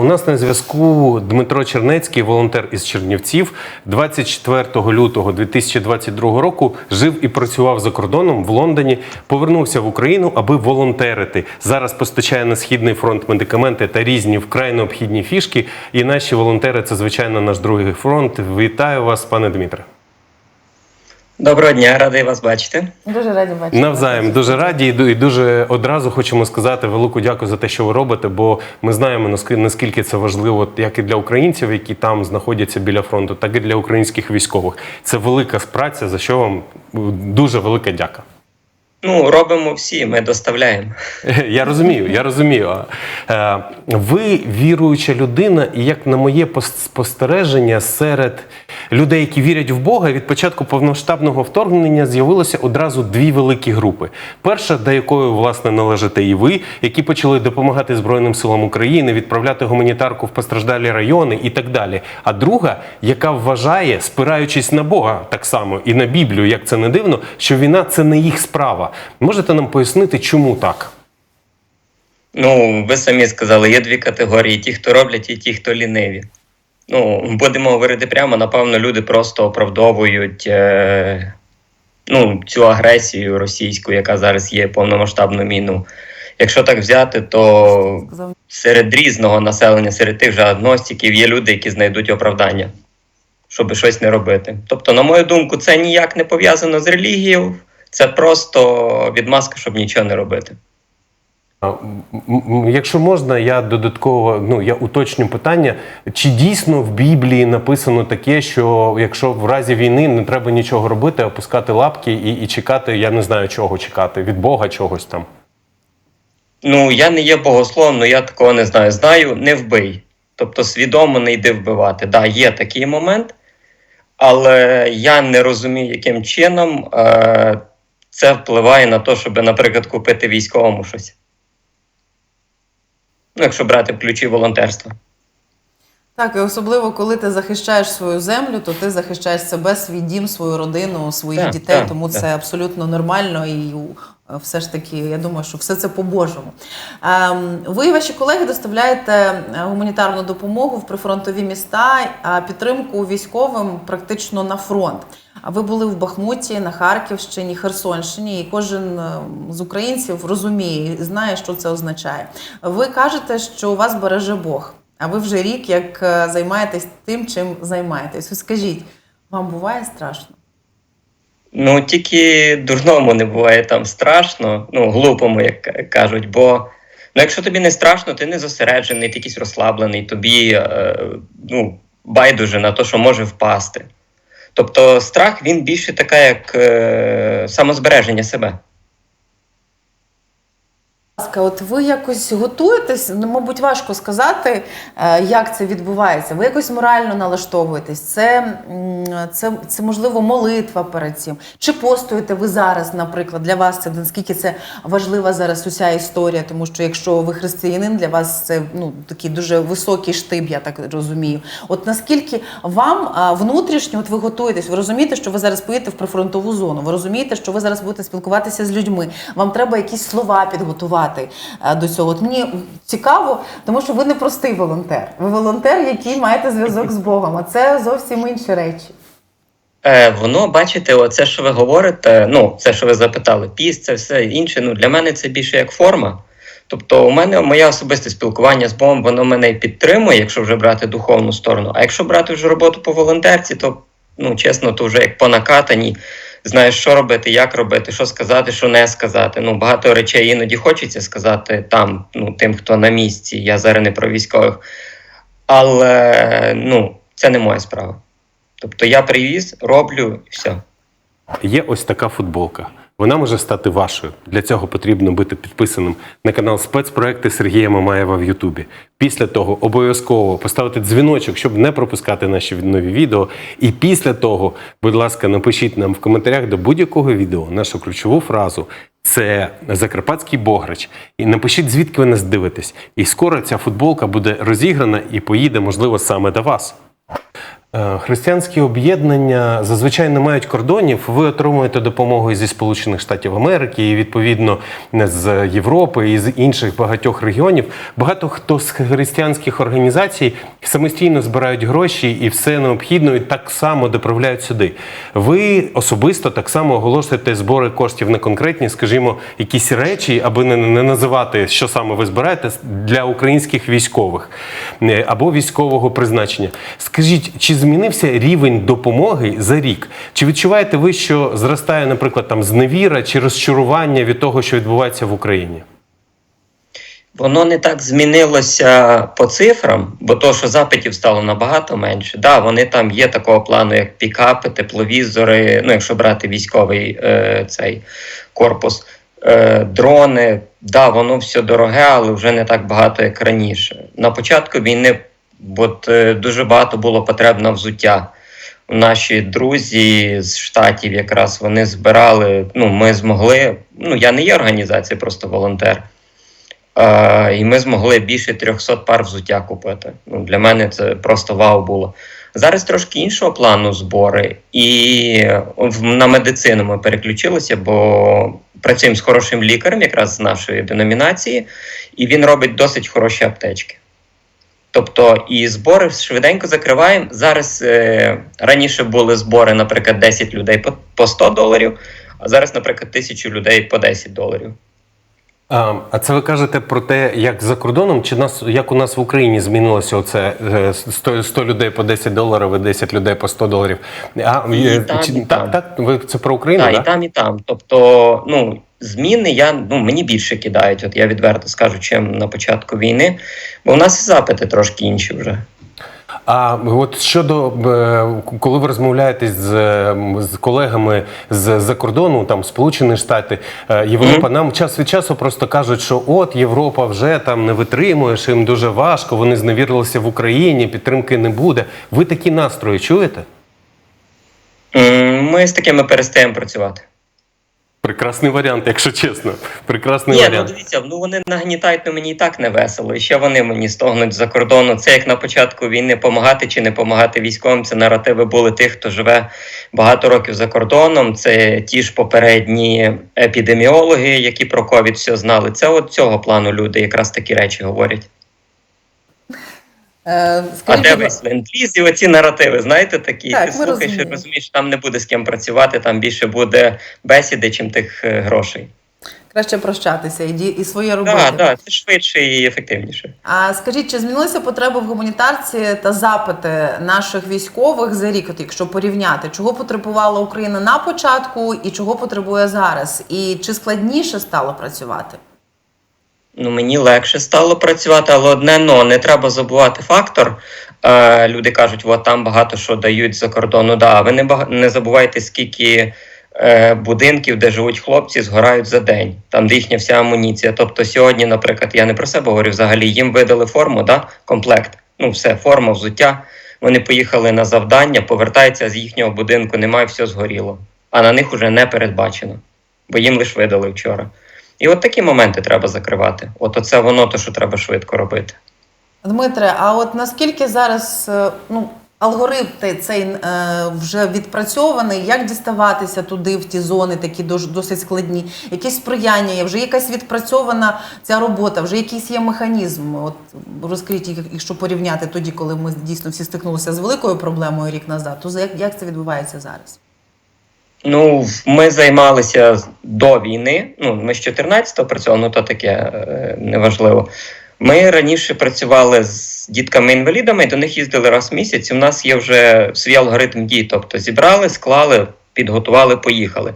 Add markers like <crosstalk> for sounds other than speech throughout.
У нас на зв'язку Дмитро Чернецький, волонтер із Чернівців. 24 лютого 2022 року жив і працював за кордоном в Лондоні. Повернувся в Україну, аби волонтерити. Зараз постачає на східний фронт медикаменти та різні вкрай необхідні фішки. І наші волонтери це звичайно наш другий фронт. Вітаю вас, пане Дмитре. Доброго дня, радий вас бачити. Дуже раді бачити. Навзаєм дуже раді і дуже одразу хочемо сказати велику дякую за те, що ви робите, бо ми знаємо наскільки це важливо, як і для українців, які там знаходяться біля фронту, так і для українських військових. Це велика праця, за що вам дуже велика дяка. Ну, робимо всі, ми доставляємо. <laughs> Я розумію, я розумію. Е, Ви віруюча людина, і як на моє спостереження, серед людей, які вірять в Бога, від початку повноштабного вторгнення з'явилося одразу дві великі групи. Перша, до якої власне належите і ви, які почали допомагати Збройним силам України, відправляти гуманітарку в постраждалі райони і так далі. А друга, яка вважає, спираючись на Бога так само і на Біблію, як це не дивно, що війна це не їх справа. Можете нам пояснити, чому так? Ну, ви самі сказали, є дві категорії: ті, хто роблять, і ті, хто ліниві. Ну, будемо говорити прямо, напевно, люди просто оправдовують е, ну, цю агресію російську, яка зараз є повномасштабну війну. Якщо так взяти, то серед різного населення, серед тих же агностиків є люди, які знайдуть оправдання, щоб щось не робити. Тобто, на мою думку, це ніяк не пов'язано з релігією, це просто відмазка, щоб нічого не робити. Якщо можна, я додатково ну я уточню питання. Чи дійсно в Біблії написано таке, що якщо в разі війни не треба нічого робити, опускати лапки і, і чекати, я не знаю чого чекати, від Бога чогось там. Ну, я не є богословом, але я такого не знаю. Знаю, не вбий. Тобто свідомо не йди вбивати. Да, є такий момент, але я не розумію, яким чином е, це впливає на те, щоб, наприклад, купити військовому щось. Ну, якщо брати в ключі волонтерства. Так, і особливо, коли ти захищаєш свою землю, то ти захищаєш себе, свій дім, свою родину, своїх Так, дітей. так, тому так. це абсолютно нормально і е, все ж таки, я думаю, що все це по-божому. Ем, ви і ваші колеги доставляєте е, гуманітарну допомогу в прифронтові міста, а підтримку військовим практично на фронт. Ви були в Бахмуті, на Харківщині, Херсонщині, і кожен е, з українців розуміє знає, що це означає. Ви кажете, що вас береже Бог. А ви вже рік як е, займаєтесь тим, чим займаєтесь. Скажіть, вам буває страшно? Ну, тільки дурному не буває там страшно, ну, глупому, як кажуть. Бо ну, якщо тобі не страшно, ти не зосереджений, ти якийсь розслаблений, тобі е, ну, байдуже на те, що може впасти. Тобто страх він більше така, як е, самозбереження себе. Ласка, От ви якось готуєтесь? Ну, мабуть, важко сказати, е, як це відбувається. Ви якось морально налаштовуєтесь. Це, це, це можливо молитва перед цим. Чи постуєте ви зараз, наприклад, для вас це наскільки це важлива зараз уся історія, тому що якщо ви християнин, для вас це ну такий дуже високий штиб, я так розумію. От наскільки вам внутрішньо, от ви готуєтесь, ви розумієте, що ви зараз поїдете в прифронтову зону, ви розумієте, що ви зараз будете спілкуватися з людьми. Вам треба якісь слова підготувати а, до цього. От мені цікаво, тому що ви не простий волонтер. Ви волонтер, який маєте зв'язок з Богом, а це зовсім інші речі. Е, воно, бачите, оце, що ви говорите, ну, це, що ви запитали, піс, це все інше. Ну, для мене це більше як форма. Тобто, у мене моє особисте спілкування з Богом, воно мене підтримує, якщо вже брати духовну сторону. А якщо брати вже роботу по волонтерці, то ну, чесно, то вже як по накатаній, знаєш, що робити, як робити, що сказати, що не сказати. Ну, багато речей іноді хочеться сказати там, ну, тим, хто на місці. Я зараз не про військових. Але ну, це не моя справа. Тобто я привіз, роблю і все. Є ось така футболка. Вона може стати вашою. Для цього потрібно бути підписаним на канал спецпроекти Сергія Мамаєва в Ютубі. Після того обов'язково поставити дзвіночок, щоб не пропускати наші нові відео. І після того, будь ласка, напишіть нам в коментарях до будь-якого відео нашу ключову фразу. Це Закарпатський Бограч. І напишіть, звідки ви нас дивитесь. І скоро ця футболка буде розіграна і поїде, можливо, саме до вас. Е, Християнські об'єднання зазвичай не мають кордонів. Ви отримуєте допомогу зі Сполучених Штатів Америки, і відповідно з Європи і з інших багатьох регіонів. Багато хто з християнських організацій самостійно збирають гроші і все необхідне і так само доправляють сюди. Ви особисто так само оголошуєте збори коштів на конкретні, скажімо, якісь речі, аби не, не називати, що саме ви збираєте для українських військових е, або військового призначення. Скажіть, чи змінився рівень допомоги за рік? Чи відчуваєте ви, що зростає, наприклад, там зневіра чи розчарування від того, що відбувається в Україні? Воно не так змінилося по цифрам, бо то, що запитів стало набагато менше. Да, вони там є такого плану, як пікапи, тепловізори, ну якщо брати військовий е, цей корпус, е, дрони. Да, воно все дороге, але вже не так багато, як раніше. На початку війни от, е, дуже багато було потреб на взуття. Наші друзі з штатів якраз вони збирали. Ну, ми змогли. Ну, я не є організація, просто волонтер. Е, і ми змогли більше 300 пар взуття купити. Ну, для мене це просто вау було. Зараз трошки іншого плану збори, і на медицину ми переключилися, бо працюємо з хорошим лікарем, якраз з нашої деномінації, і він робить досить хороші аптечки. Тобто і збори швиденько закриваємо. Зараз е, раніше були збори, наприклад, 10 людей по, по 100 доларів, а зараз, наприклад, тисячу людей по 10 доларів. А, а це ви кажете про те, як за кордоном, чи нас як у нас в Україні змінилося оце е, 100, 100 людей по 10 доларів і 10 людей по 100 доларів? А, І е, там, чи- і там. так, так, ви це про Україну? Так, да? і там, і там. Тобто, ну, зміни я ну мені більше кидають. От я відверто скажу, чим на початку війни, бо в нас і запити трошки інші вже. А от щодо е, коли ви розмовляєте з, е, з колегами з за кордону, там Сполучені Штати, е, Європа, нам час від часу просто кажуть, що от Європа вже там не витримує, що їм дуже важко, вони зневірилися в Україні, підтримки не буде. Ви такі настрої чуєте? Ми з такими перестаємо працювати. Прекрасний варіант, якщо чесно. Прекрасний Ні, ну дивіться, ну вони нагнітають, ну мені і так не весело. І ще вони мені стогнуть за кордону. Це як на початку війни помагати чи не помагати військовим. Це наративи були тих, хто живе багато років за кордоном. Це ті ж попередні епідеміологи, які про ковід все знали. Це от цього плану люди якраз такі речі говорять. Е, А де весь ленд-ліз і оці наративи, знаєте, такі. Так, ти слухаєш і розумієш, там не буде з ким працювати, там більше буде бесіди, чим тих е, грошей. краще прощатися і, і своє робити. Так, так, це швидше і ефективніше. А скажіть, чи змінилися потреби в гуманітарці та запити наших військових за рік, от якщо порівняти, чого потребувала Україна на початку і чого потребує зараз? І чи складніше стало працювати? Ну, мені легше стало працювати, але одне но не треба забувати фактор. Е, люди кажуть, от там багато що дають за кордону. Да, ви не бага... не забувайте, скільки е, будинків, де живуть хлопці, згорають за день, там де їхня вся амуніція. Тобто сьогодні, наприклад, я не про себе говорю, взагалі їм видали форму, да, комплект. Ну, все, форма, взуття. Вони поїхали на завдання, повертаються з їхнього будинку, немає, все згоріло. А на них уже не передбачено, бо їм лише видали вчора. І от такі моменти треба закривати. От оце воно, то, що треба швидко робити. Дмитре, а от наскільки зараз е, ну, алгоритм те- цей е, вже відпрацьований, як діставатися туди, в ті зони, такі дос- досить складні, якісь сприяння є, вже якась відпрацьована ця робота, вже якийсь є механізм. От розкажіть, як- якщо порівняти тоді, коли ми дійсно всі стикнулися з великою проблемою рік назад, то як, як це відбувається зараз? Ну, ми займалися до війни. Ну, ми з 14-го працювали, ну то таке е, неважливо. Ми раніше працювали з дітками-інвалідами, до них їздили раз в місяць. В нас є вже свій алгоритм дій. Тобто зібрали, склали, підготували, поїхали.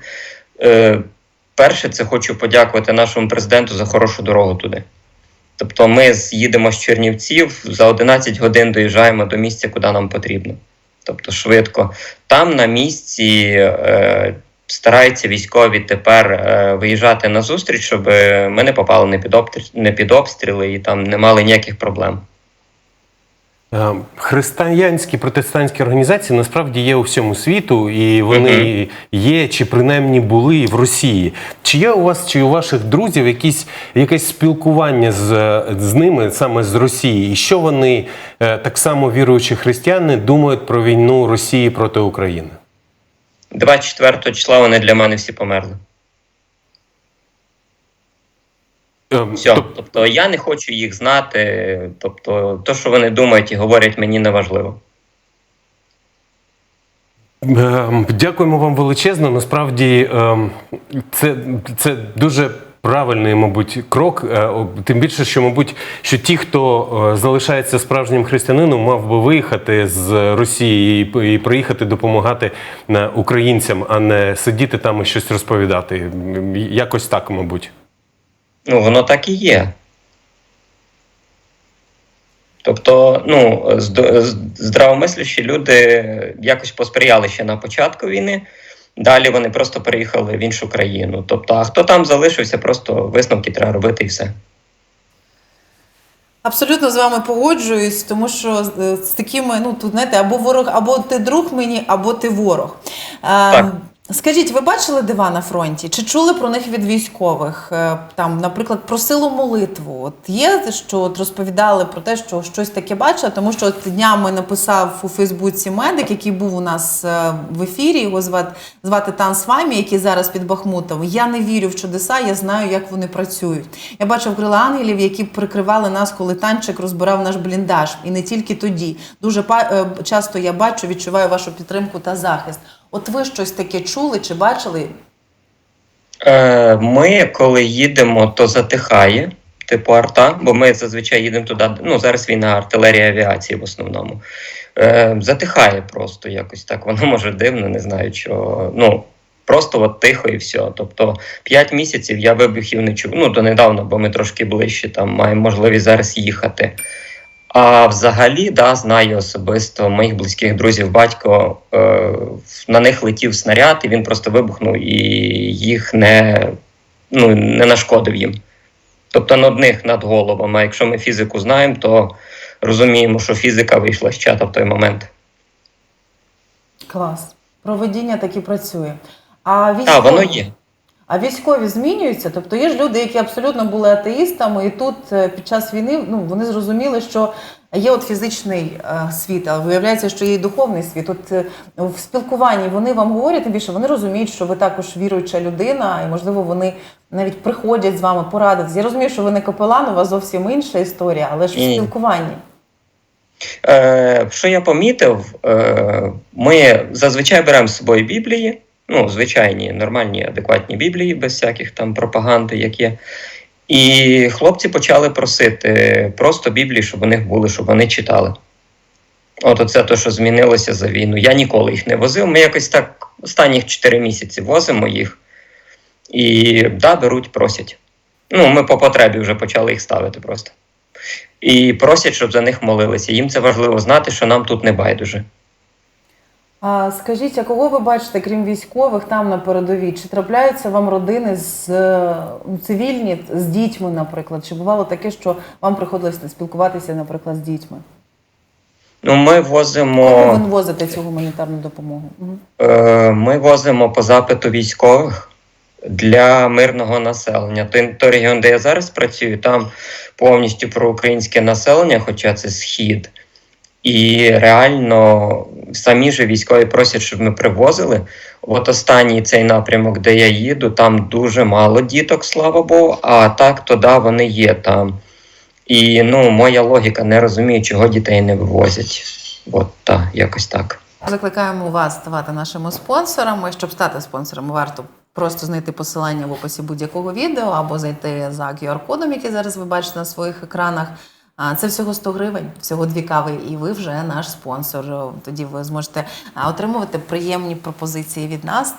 Е, перше, це хочу подякувати нашому президенту за хорошу дорогу туди. Тобто, ми їдемо з Чернівців за 11 годин доїжджаємо до місця, куди нам потрібно. Тобто швидко. Там на місці е, стараються військові тепер е, виїжджати на зустріч, щоб е, ми не попали не під, обстріл, не під обстріли і там не мали ніяких проблем. Е, Християнські протестантські організації насправді є у всьому світу, і вони є чи принаймні були в Росії. Чи є у вас чи у ваших друзів якісь якесь спілкування з, з ними саме з Росії? І що вони е, так само віруючі християни думають про війну Росії проти України? 24 числа вони для мене всі померли. Е, Все. Тобто я не хочу їх знати. Тобто, то, що вони думають і говорять, мені не важливо. Ем, Дякуємо вам величезно. Насправді ем, це, це дуже правильний, мабуть, крок. Е, Тим більше, що, мабуть, що ті, хто е, залишається справжнім християнином, мав би виїхати з Росії і, приїхати допомагати е, українцям, а не сидіти там і щось розповідати. Якось так, мабуть. Ну, воно так і є. Тобто, ну, зд- здравомислящі люди якось посприяли ще на початку війни. Далі вони просто переїхали в іншу країну. Тобто, а хто там залишився, просто висновки треба робити і все. Абсолютно з вами погоджуюсь, тому що з, такими, ну тут знаєте, або ворог, або ти друг мені, або ти ворог. Е, Скажіть, ви бачили дива на фронті? Чи чули про них від військових? Е, Там, наприклад, просило молитву. От є що от розповідали про те, що щось таке бачили, тому що от днями написав у Фейсбуці медик, який був у нас е, в ефірі. Його звати звати Тан Свамі, який зараз під Бахмутом. Я не вірю в чудеса, я знаю, як вони працюють. Я бачив крила ангелів, які прикривали нас, коли танчик розбирав наш бліндаж, і не тільки тоді. Дуже е, часто я бачу, відчуваю вашу підтримку та захист. От ви щось таке чули чи бачили? Е, ми, коли їдемо, то затихає, типу арта, бо ми зазвичай їдемо туди. Ну, зараз війна артилерія авіації в основному. Е, затихає просто якось так. Воно може дивно, не знаю чого. Ну, просто от тихо і все. Тобто 5 місяців я вибухів не чув. Ну, то недавно, бо ми трошки ближче там маємо можливість зараз їхати. А взагалі, да, знаю особисто моїх близьких друзів, батько е, на них летів снаряд, і він просто вибухнув і їх не, ну, не нашкодив їм. Тобто над них над головами. А якщо ми фізику знаємо, то розуміємо, що фізика вийшла з чата в той момент. Клас. Проведіння таки працює. А військові, Так, воно є. А військові змінюються? Тобто є ж люди, які абсолютно були атеїстами, і тут е, під час війни ну, вони зрозуміли, що є от фізичний е, світ, а виявляється, що є і духовний світ. От е, в спілкуванні вони вам говорять, тим більше вони розуміють, що ви також віруюча людина, і можливо вони навіть приходять з вами порадитися. Я розумію, що ви не капелан, у вас зовсім інша історія, але ж в спілкуванні. Е, що я помітив, е, ми зазвичай беремо з собою Біблії, ну, звичайні, нормальні, адекватні Біблії, без всяких там пропаганди, як є. І хлопці почали просити просто Біблії, щоб у них були, щоб вони читали. От оце те, що змінилося за війну. Я ніколи їх не возив. Ми якось так останніх 4 місяці возимо їх. І да, беруть, просять. Ну, ми по потребі вже почали їх ставити просто і просять, щоб за них молилися. Їм це важливо знати, що нам тут не байдуже. А скажіть, а кого ви бачите, крім військових, там на передовій? Чи трапляються вам родини з е, цивільні з дітьми, наприклад? Чи бувало таке, що вам приходилось спілкуватися, наприклад, з дітьми? Ну, ми возимо, ви возите цю гуманітарну допомогу? Е, ми возимо по запиту військових для мирного населення. Той, той регіон, де я зараз працюю, там повністю проукраїнське населення, хоча це схід. І реально самі ж військові просять, щоб ми привозили. От останній цей напрямок, де я їду, там дуже мало діток, слава Богу. А так, то да, вони є там. І ну, моя логіка не розуміє, чого дітей не вивозять. От так, якось так. Закликаємо вас ставати нашими спонсорами. Щоб стати спонсором, варто просто знайти посилання в описі будь-якого відео або зайти за QR-кодом, який зараз ви бачите на своїх екранах. А, Це всього 100 гривень, всього дві кави, і ви вже наш спонсор. Тоді ви зможете отримувати приємні пропозиції від нас.